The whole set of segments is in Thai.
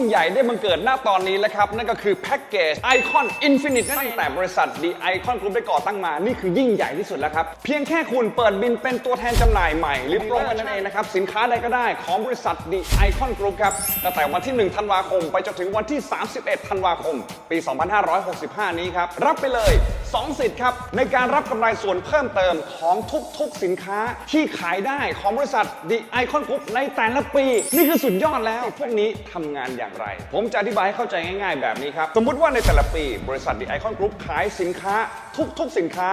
ยิ่งใหญ่ได้บังเกิดหน้าตอนนี้แล้วครับ นั่นก็คือแพ็กเกจไอคอนอินฟินิตตั้งแต่บริษัท The Icon Group ได้ก่อตั้งมา นี่คือยิ่งใหญ่ที่สุดแล้วครับ เพียงแค่คุณเปิดบินเป็นตัวแทนจำหน่ายใหม่หรือโปรโมชั่นนั่นเองนะครับ สินค้าใดก็ได้ของบริษัท The Icon Group ครับตั้งแต่วันที่ 1 ธันวาคม ไปจนถึงวันที่ 31 ธันวาคม ปี 2565 นี้ครับรับไปเลย 2 สิทธิ์ครับ ในการรับกำไรส่วนเพิ่มเติมของทุกๆสินค้าที่ขายได้ของบริษัท The Icon Group ในแต่ละปี นี่คือสุดยอดแล้ว พวกนี้ทำงานอย่างไร ผมจะอธิบายให้เข้าใจง่าย ๆ แบบนี้ครับ สมมุติว่าในแต่ละปี บริษัท The Icon Group ขายสินค้า ทุกๆ สินค้า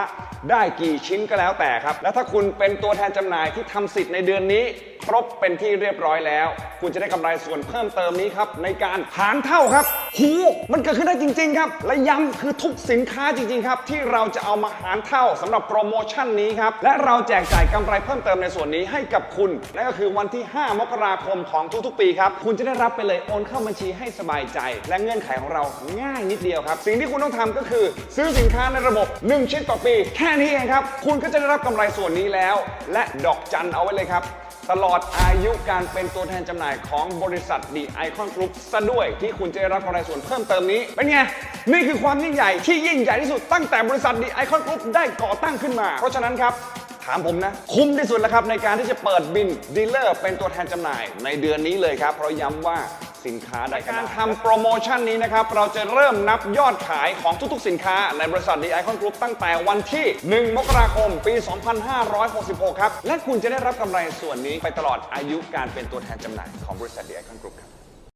ได้กี่ชิ้นก็แล้วแต่ครับ แล้วถ้าคุณเป็นตัวแทนจำหน่ายที่ทำสิทธิ์ในเดือนนี้ ครบเป็นที่เรียบร้อยแล้ว คุณจะได้กำไรส่วนเพิ่มเติมนี้ครับในการหารเท่าครับหูมันเกิดขึ้นได้จริง ๆ ครับ และย้ำคือทุกสินค้าจริง ๆ ครับ ที่เราจะเอามาหารเท่าสำหรับโปรโมชั่นนี้ครับ และเราแจกจ่ายกำไรเพิ่มเติมในส่วนนี้ให้กับคุณ นั่นก็คือวันที่ 5 มกราคมของทุกๆ ปีครับ คุณจะได้รับไปเลยโอนเข้าบัญชีให้สบายใจ และเงื่อนไขของเราง่ายนิดเดียวครับ สิ่งที่คุณต้องทำก็คือ ซื้อสินค้าในระบบ 1 ชิ้นต่อปี แค่นี้เองครับ คุณก็จะได้รับกำไรส่วนนี้แล้ว และดอกจันเอาไว้เลยครับ ตลอดอายุการเป็นตัวแทนจำหน่ายของบริษัทดีไอคอนกรุ๊ปซะด้วยที่คุณจะได้รับกำไรส่วนเพิ่มเติมนี้ เป็นไง นี่คือความยิ่งใหญ่ที่ยิ่งใหญ่ที่สุดตั้งแต่บริษัทดีไอคอนกรุ๊ปได้ก่อตั้งขึ้นมา เพราะฉะนั้นครับ ถามผมนะ คุ้มที่สุดแล้วครับในการที่จะเปิดบินดีลเลอร์เป็นตัวแทนจำหน่ายในเดือนนี้เลยครับเพราะย้ำว่า สินค้าใดก็ได้การทำโปรโมชั่นนี้นะครับ เราจะเริ่มนับยอดขายของทุกๆ สินค้าในบริษัทดีไอคอนกรุ๊ปตั้งแต่วันที่ 1 มกราคม ปี 2566 ครับ และคุณจะได้รับกำไรส่วนนี้ไปตลอดอายุการเป็นตัวแทนจำหน่ายของบริษัทดีไอคอนกรุ๊ปครับ